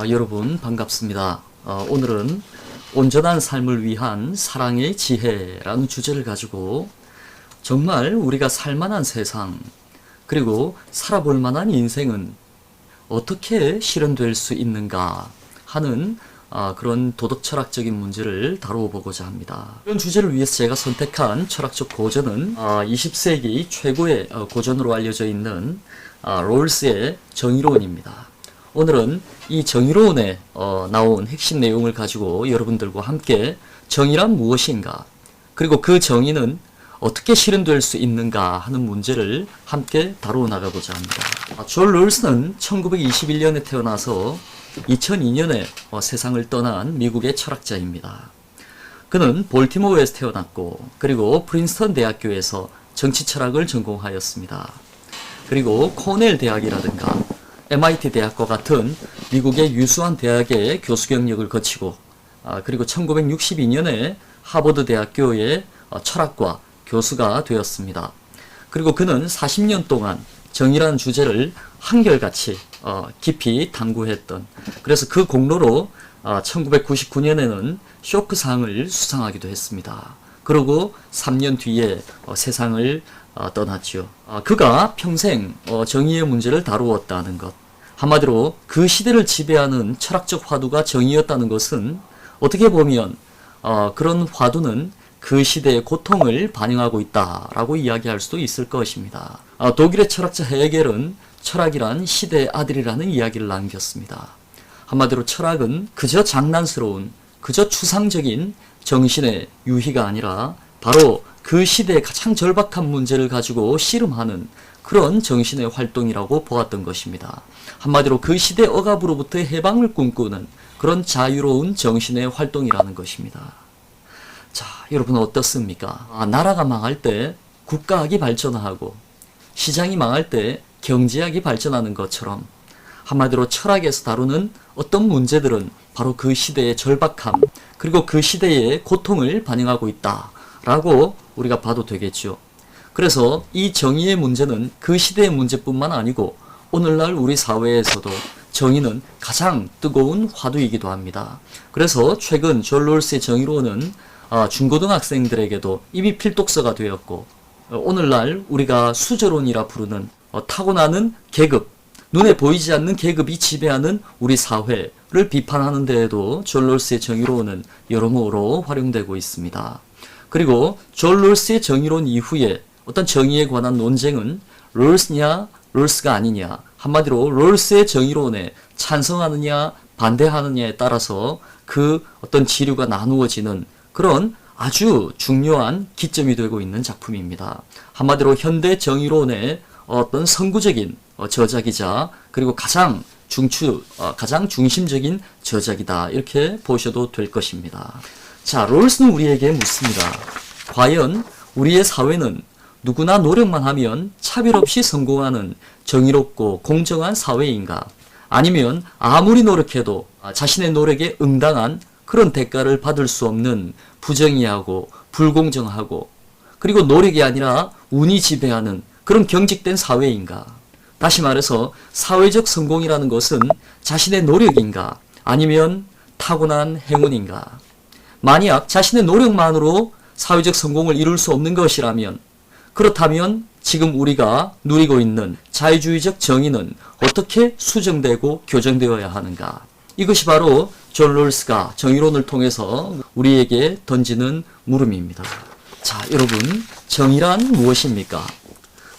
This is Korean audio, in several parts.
아, 여러분 반갑습니다. 어, 오늘은 온전한 삶을 위한 사랑의 지혜라는 주제를 가지고 정말 우리가 살만한 세상 그리고 살아볼 만한 인생은 어떻게 실현될 수 있는가 하는 아, 그런 도덕 철학적인 문제를 다루어 보고자 합니다. 이런 주제를 위해서 제가 선택한 철학적 고전은 아, 20세기 최고의 어, 고전으로 알려져 있는 아, 롤스의 정의론입니다. 오늘은 이 정의론에 어, 나온 핵심 내용을 가지고 여러분들과 함께 정의란 무엇인가 그리고 그 정의는 어떻게 실현될 수 있는가 하는 문제를 함께 다루어 나가고자 합니다. 아, 존 롤스는 1921년에 태어나서 2002년에 어, 세상을 떠난 미국의 철학자입니다. 그는 볼티모어에서 태어났고 그리고 프린스턴 대학교에서 정치 철학을 전공하였습니다. 그리고 코넬 대학이라든가 MIT 대학과 같은 미국의 유수한 대학의 교수 경력을 거치고 아, 그리고 1962년에 하버드 대학교의 어, 철학과 교수가 되었습니다. 그리고 그는 40년 동안 정의라는 주제를 한결같이 어, 깊이 탐구했던 그래서 그 공로로 어, 1999년에는 쇼크상을 수상하기도 했습니다. 그리고 3년 뒤에 어, 세상을 어, 떠났지요. 어, 그가 평생 어, 정의의 문제를 다루었다는 것. 한마디로 그 시대를 지배하는 철학적 화두가 정의였다는 것은 어떻게 보면 어, 그런 화두는 그 시대의 고통을 반영하고 있다라고 이야기할 수도 있을 것입니다. 아, 독일의 철학자 헤겔은 철학이란 시대의 아들이라는 이야기를 남겼습니다. 한마디로 철학은 그저 장난스러운, 그저 추상적인 정신의 유희가 아니라 바로 그 시대의 가장 절박한 문제를 가지고 씨름하는 그런 정신의 활동이라고 보았던 것입니다. 한마디로 그 시대 억압으로부터의 해방을 꿈꾸는 그런 자유로운 정신의 활동이라는 것입니다. 자, 여러분 어떻습니까? 아, 나라가 망할 때 국가학이 발전하고 시장이 망할 때 경제학이 발전하는 것처럼 한마디로 철학에서 다루는 어떤 문제들은 바로 그 시대의 절박함 그리고 그 시대의 고통을 반영하고 있다라고 우리가 봐도 되겠죠. 그래서 이 정의의 문제는 그 시대의 문제뿐만 아니고 오늘날 우리 사회에서도 정의는 가장 뜨거운 화두이기도 합니다. 그래서 최근 존 롤스의 정의론은 아, 중고등학생들에게도 이미 필독서가 되었고 어, 오늘날 우리가 수저론이라 부르는 어, 타고나는 계급 눈에 보이지 않는 계급이 지배하는 우리 사회를 비판하는 데에도 존 롤스의 정의론은 여러모로 활용되고 있습니다. 그리고 존 롤스의 정의론 이후에 어떤 정의에 관한 논쟁은 롤스냐 롤스가 아니냐 한마디로 롤스의 정의론에 찬성하느냐 반대하느냐에 따라서 그 어떤 지류가 나누어지는 그런 아주 중요한 기점이 되고 있는 작품입니다. 한마디로 현대 정의론의 어떤 선구적인 어, 저작이자 그리고 가장 중추 어, 가장 중심적인 저작이다 이렇게 보셔도 될 것입니다. 자 롤스는 우리에게 묻습니다. 과연 우리의 사회는 누구나 노력만 하면 차별 없이 성공하는 정의롭고 공정한 사회인가? 아니면 아무리 노력해도 자신의 노력에 응당한 그런 대가를 받을 수 없는 부정의하고 불공정하고 그리고 노력이 아니라 운이 지배하는 그런 경직된 사회인가? 다시 말해서 사회적 성공이라는 것은 자신의 노력인가? 아니면 타고난 행운인가? 만약 자신의 노력만으로 사회적 성공을 이룰 수 없는 것이라면 그렇다면 지금 우리가 누리고 있는 자유주의적 정의는 어떻게 수정되고 교정되어야 하는가? 이것이 바로 존 롤스가 정의론을 통해서 우리에게 던지는 물음입니다. 자, 여러분, 정의란 무엇입니까?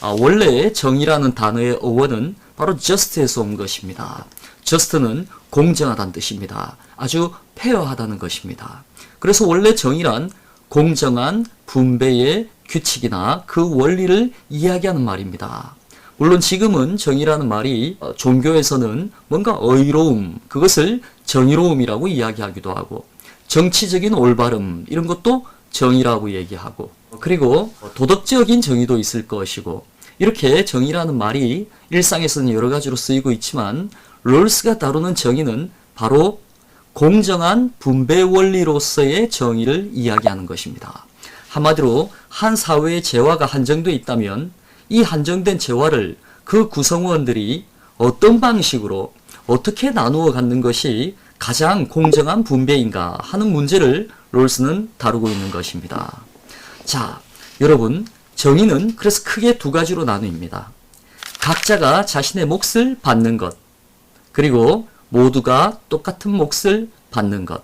아, 원래 정의라는 단어의 어원은 바로 just에서 온 것입니다. just는 공정하다는 뜻입니다. 아주 페어하다는 것입니다. 그래서 원래 정의란 공정한 분배의 규칙이나 그 원리를 이야기하는 말입니다. 물론 지금은 정의라는 말이 어, 종교에서는 뭔가 의로움, 그것을 정의로움이라고 이야기하기도 하고 정치적인 올바름 이런 것도 정의라고 얘기하고 그리고 도덕적인 정의도 있을 것이고 이렇게 정의라는 말이 일상에서는 여러 가지로 쓰이고 있지만 롤스가 다루는 정의는 바로 공정한 분배 원리로서의 정의를 이야기하는 것입니다. 한마디로 한 사회의 재화가 한정되어 있다면 이 한정된 재화를 그 구성원들이 어떤 방식으로 어떻게 나누어 갖는 것이 가장 공정한 분배인가 하는 문제를 롤스는 다루고 있는 것입니다. 자, 여러분, 정의는 그래서 크게 두 가지로 나누입니다. 각자가 자신의 몫을 받는 것, 그리고 모두가 똑같은 몫을 받는 것.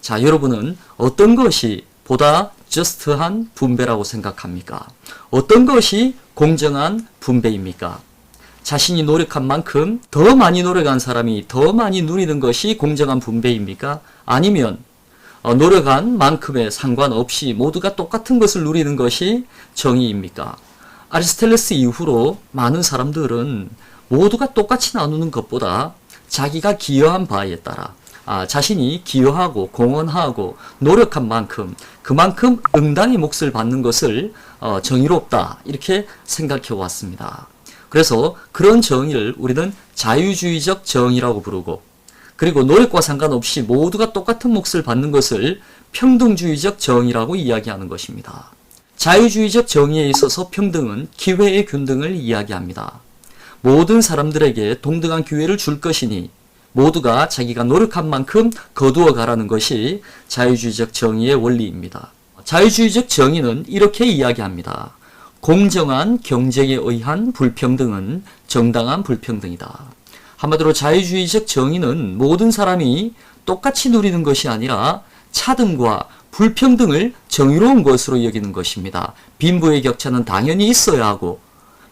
자, 여러분은 어떤 것이 보다 저스트한 분배라고 생각합니까? 어떤 것이 공정한 분배입니까? 자신이 노력한 만큼 더 많이 노력한 사람이 더 많이 누리는 것이 공정한 분배입니까? 아니면 어, 노력한 만큼에 상관없이 모두가 똑같은 것을 누리는 것이 정의입니까? 아리스텔레스 이후로 많은 사람들은 모두가 똑같이 나누는 것보다 자기가 기여한 바에 따라 아, 자신이 기여하고 공헌하고 노력한 만큼 그만큼 응당의 몫을 받는 것을 어, 정의롭다 이렇게 생각해 왔습니다. 그래서 그런 정의를 우리는 자유주의적 정의라고 부르고 그리고 노력과 상관없이 모두가 똑같은 몫을 받는 것을 평등주의적 정의라고 이야기하는 것입니다. 자유주의적 정의에 있어서 평등은 기회의 균등을 이야기합니다. 모든 사람들에게 동등한 기회를 줄 것이니 모두가 자기가 노력한 만큼 거두어 가라는 것이 자유주의적 정의의 원리입니다. 자유주의적 정의는 이렇게 이야기합니다. 공정한 경쟁에 의한 불평등은 정당한 불평등이다. 한마디로 자유주의적 정의는 모든 사람이 똑같이 누리는 것이 아니라 차등과 불평등을 정의로운 것으로 여기는 것입니다. 빈부의 격차는 당연히 있어야 하고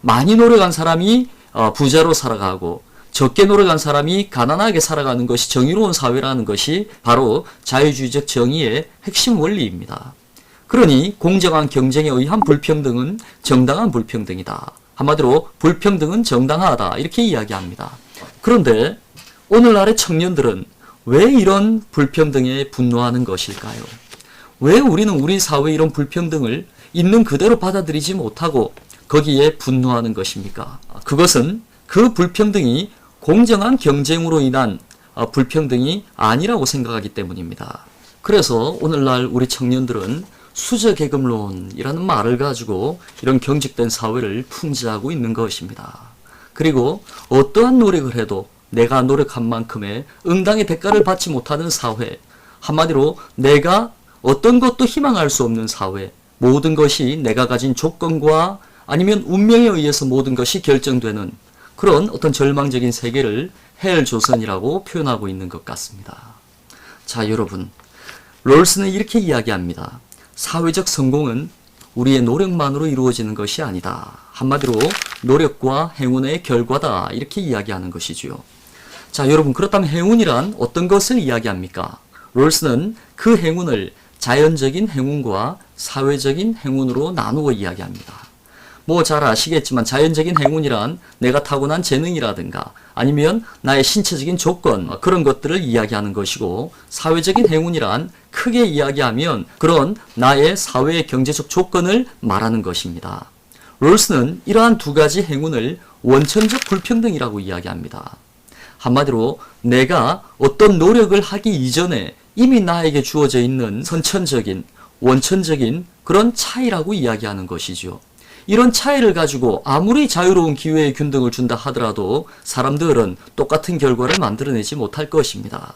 많이 노력한 사람이 어, 부자로 살아가고 적게 노력한 사람이 가난하게 살아가는 것이 정의로운 사회라는 것이 바로 자유주의적 정의의 핵심 원리입니다. 그러니 공정한 경쟁에 의한 불평등은 정당한 불평등이다. 한마디로 불평등은 정당하다. 이렇게 이야기합니다. 그런데 오늘날의 청년들은 왜 이런 불평등에 분노하는 것일까요? 왜 우리는 우리 사회의 이런 불평등을 있는 그대로 받아들이지 못하고 거기에 분노하는 것입니까? 그것은 그 불평등이 공정한 경쟁으로 인한 어, 불평등이 아니라고 생각하기 때문입니다. 그래서 오늘날 우리 청년들은 수저계급론이라는 말을 가지고 이런 경직된 사회를 풍지하고 있는 것입니다. 그리고 어떠한 노력을 해도 내가 노력한 만큼의 응당의 대가를 받지 못하는 사회, 한마디로 내가 어떤 것도 희망할 수 없는 사회, 모든 것이 내가 가진 조건과 아니면 운명에 의해서 모든 것이 결정되는 그런 어떤 절망적인 세계를 헬 조선이라고 표현하고 있는 것 같습니다. 자, 여러분. 롤스는 이렇게 이야기합니다. 사회적 성공은 우리의 노력만으로 이루어지는 것이 아니다. 한마디로 노력과 행운의 결과다. 이렇게 이야기하는 것이지요. 자, 여러분, 그렇다면 행운이란 어떤 것을 이야기합니까? 롤스는 그 행운을 자연적인 행운과 사회적인 행운으로 나누어 이야기합니다. 뭐 잘 아시겠지만 자연적인 행운이란 내가 타고난 재능이라든가 아니면 나의 신체적인 조건 그런 것들을 이야기하는 것이고 사회적인 행운이란 크게 이야기하면 그런 나의 사회의 경제적 조건을 말하는 것입니다. 롤스는 이러한 두 가지 행운을 원천적 불평등이라고 이야기합니다. 한마디로 내가 어떤 노력을 하기 이전에 이미 나에게 주어져 있는 선천적인 원천적인 그런 차이라고 이야기하는 것이죠. 이런 차이를 가지고 아무리 자유로운 기회의 균등을 준다 하더라도 사람들은 똑같은 결과를 만들어내지 못할 것입니다.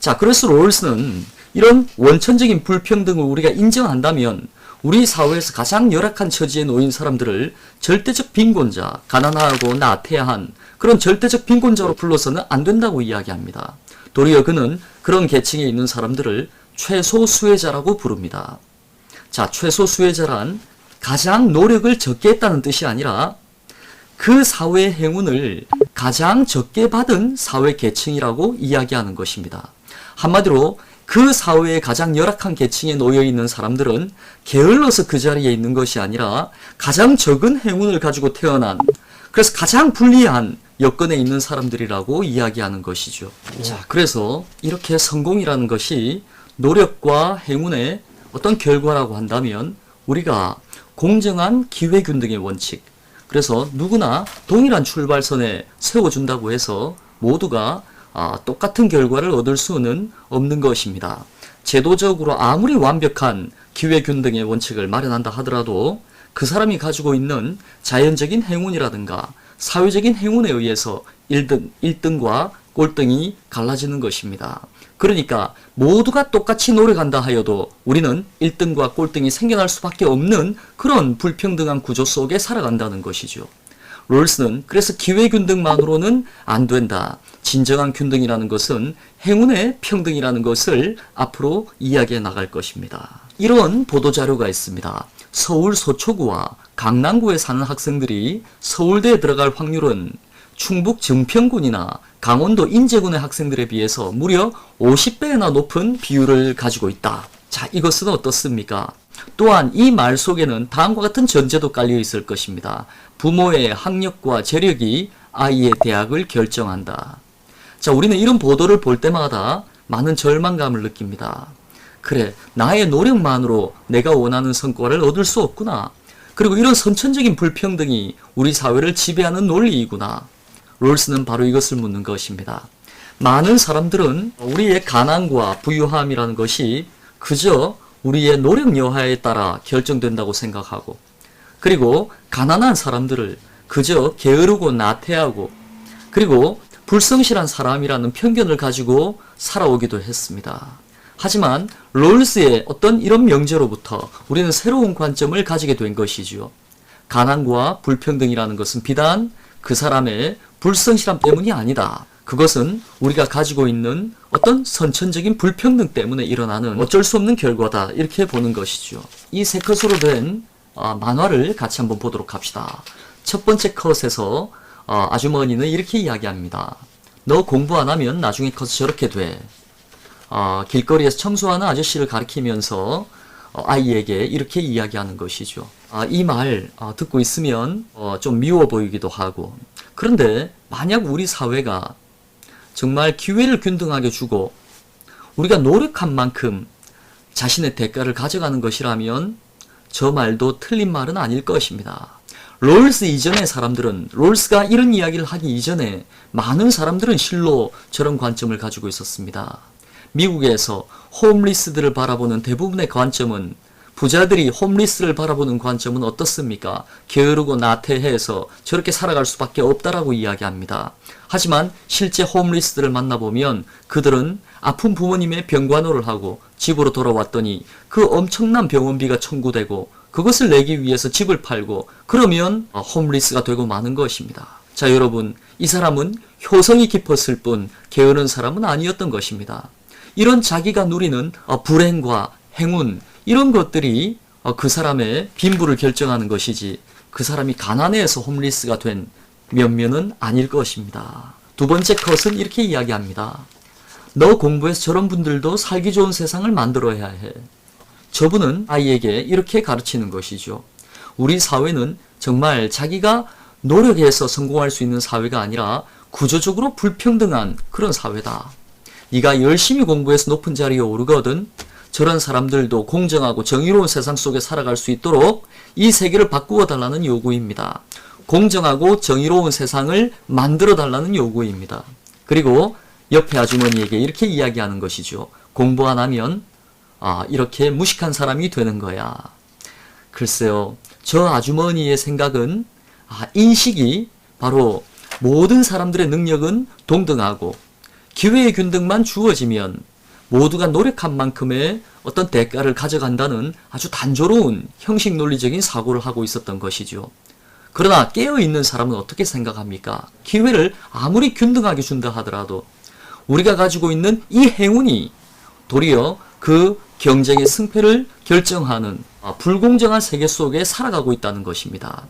자, 그래서 롤스는 이런 원천적인 불평등을 우리가 인정한다면 우리 사회에서 가장 열악한 처지에 놓인 사람들을 절대적 빈곤자, 가난하고 나태한 그런 절대적 빈곤자로 불러서는 안 된다고 이야기합니다. 도리어 그는 그런 계층에 있는 사람들을 최소 수혜자라고 부릅니다. 자, 최소 수혜자란 가장 노력을 적게 했다는 뜻이 아니라 그 사회의 행운을 가장 적게 받은 사회 계층이라고 이야기하는 것입니다. 한마디로 그 사회의 가장 열악한 계층에 놓여 있는 사람들은 게을러서 그 자리에 있는 것이 아니라 가장 적은 행운을 가지고 태어난 그래서 가장 불리한 여건에 있는 사람들이라고 이야기하는 것이죠. 자, 그래서 이렇게 성공이라는 것이 노력과 행운의 어떤 결과라고 한다면 우리가 공정한 기회균 등의 원칙, 그래서 누구나 동일한 출발선에 세워준다고 해서 모두가 아, 똑같은 결과를 얻을 수는 없는 것입니다. 제도적으로 아무리 완벽한 기회균 등의 원칙을 마련한다 하더라도 그 사람이 가지고 있는 자연적인 행운이라든가 사회적인 행운에 의해서 1등, 1등과 꼴등이 갈라지는 것입니다. 그러니까 모두가 똑같이 노력한다 하여도 우리는 1등과 꼴등이 생겨날 수밖에 없는 그런 불평등한 구조 속에 살아간다는 것이죠. 롤스는 그래서 기회균등만으로는 안 된다. 진정한 균등이라는 것은 행운의 평등이라는 것을 앞으로 이야기해 나갈 것입니다. 이런 보도자료가 있습니다. 서울 서초구와 강남구에 사는 학생들이 서울대에 들어갈 확률은 충북 증평군이나 강원도 인제군의 학생들에 비해서 무려 50배나 높은 비율을 가지고 있다. 자, 이것은 어떻습니까? 또한 이 말 속에는 다음과 같은 전제도 깔려 있을 것입니다. 부모의 학력과 재력이 아이의 대학을 결정한다. 자, 우리는 이런 보도를 볼 때마다 많은 절망감을 느낍니다. 그래, 나의 노력만으로 내가 원하는 성과를 얻을 수 없구나. 그리고 이런 선천적인 불평등이 우리 사회를 지배하는 논리이구나. 롤스는 바로 이것을 묻는 것입니다. 많은 사람들은 우리의 가난과 부유함이라는 것이 그저 우리의 노력 여하에 따라 결정된다고 생각하고 그리고 가난한 사람들을 그저 게으르고 나태하고 그리고 불성실한 사람이라는 편견을 가지고 살아오기도 했습니다. 하지만 롤스의 어떤 이런 명제로부터 우리는 새로운 관점을 가지게 된 것이지요. 가난과 불평등이라는 것은 비단 그 사람의 불성실함 때문이 아니다. 그것은 우리가 가지고 있는 어떤 선천적인 불평등 때문에 일어나는 어쩔 수 없는 결과다. 이렇게 보는 것이죠. 이 세 컷으로 된 아, 만화를 같이 한번 보도록 합시다. 첫 번째 컷에서 아, 아주머니는 이렇게 이야기합니다. 너 공부 안 하면 나중에 커서 저렇게 돼. 아, 길거리에서 청소하는 아저씨를 가리키면서 어, 아이에게 이렇게 이야기하는 것이죠. 아, 이말 듣고 있으면 어, 좀 미워 보이기도 하고 그런데 만약 우리 사회가 정말 기회를 균등하게 주고 우리가 노력한 만큼 자신의 대가를 가져가는 것이라면 저 말도 틀린 말은 아닐 것입니다. 롤스 이전의 사람들은 롤스가 이런 이야기를 하기 이전에 많은 사람들은 실로 저런 관점을 가지고 있었습니다. 미국에서 홈리스들을 바라보는 대부분의 관점은 부자들이 홈리스를 바라보는 관점은 어떻습니까? 게으르고 나태해서 저렇게 살아갈 수밖에 없다라고 이야기합니다. 하지만 실제 홈리스들을 만나보면 그들은 아픈 부모님의 병관호를 하고 집으로 돌아왔더니 그 엄청난 병원비가 청구되고 그것을 내기 위해서 집을 팔고 그러면 홈리스가 되고 마는 것입니다. 자 여러분 이 사람은 효성이 깊었을 뿐 게으른 사람은 아니었던 것입니다. 이런 자기가 누리는 불행과 행운 이런 것들이 그 사람의 빈부를 결정하는 것이지 그 사람이 가난해서 홈리스가 된 면면은 아닐 것입니다. 두 번째 컷은 이렇게 이야기합니다. 너 공부해서 저런 분들도 살기 좋은 세상을 만들어야 해. 저분은 아이에게 이렇게 가르치는 것이죠. 우리 사회는 정말 자기가 노력해서 성공할 수 있는 사회가 아니라 구조적으로 불평등한 그런 사회다. 네가 열심히 공부해서 높은 자리에 오르거든 저런 사람들도 공정하고 정의로운 세상 속에 살아갈 수 있도록 이 세계를 바꾸어 달라는 요구입니다. 공정하고 정의로운 세상을 만들어 달라는 요구입니다. 그리고 옆에 아주머니에게 이렇게 이야기하는 것이죠. 공부 안 하면 아, 이렇게 무식한 사람이 되는 거야. 글쎄요. 저 아주머니의 생각은 아, 인식이 바로 모든 사람들의 능력은 동등하고 기회의 균등만 주어지면 모두가 노력한 만큼의 어떤 대가를 가져간다는 아주 단조로운 형식 논리적인 사고를 하고 있었던 것이죠. 그러나 깨어있는 사람은 어떻게 생각합니까? 기회를 아무리 균등하게 준다 하더라도 우리가 가지고 있는 이 행운이 도리어 그 경쟁의 승패를 결정하는 불공정한 세계 속에 살아가고 있다는 것입니다.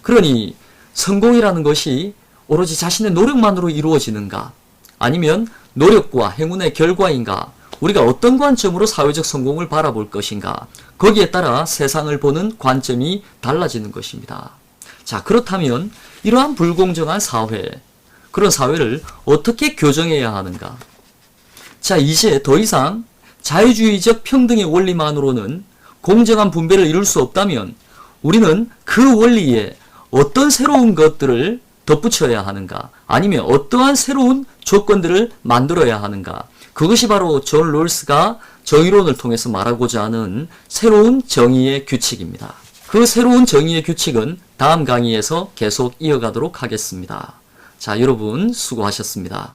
그러니 성공이라는 것이 오로지 자신의 노력만으로 이루어지는가? 아니면 노력과 행운의 결과인가? 우리가 어떤 관점으로 사회적 성공을 바라볼 것인가? 거기에 따라 세상을 보는 관점이 달라지는 것입니다. 자, 그렇다면 이러한 불공정한 사회, 그런 사회를 어떻게 교정해야 하는가? 자, 이제 더 이상 자유주의적 평등의 원리만으로는 공정한 분배를 이룰 수 없다면 우리는 그 원리에 어떤 새로운 것들을 덧붙여야 하는가? 아니면 어떠한 새로운 조건들을 만들어야 하는가? 그것이 바로 존 롤스가 정의론을 통해서 말하고자 하는 새로운 정의의 규칙입니다. 그 새로운 정의의 규칙은 다음 강의에서 계속 이어가도록 하겠습니다. 자, 여러분 수고하셨습니다.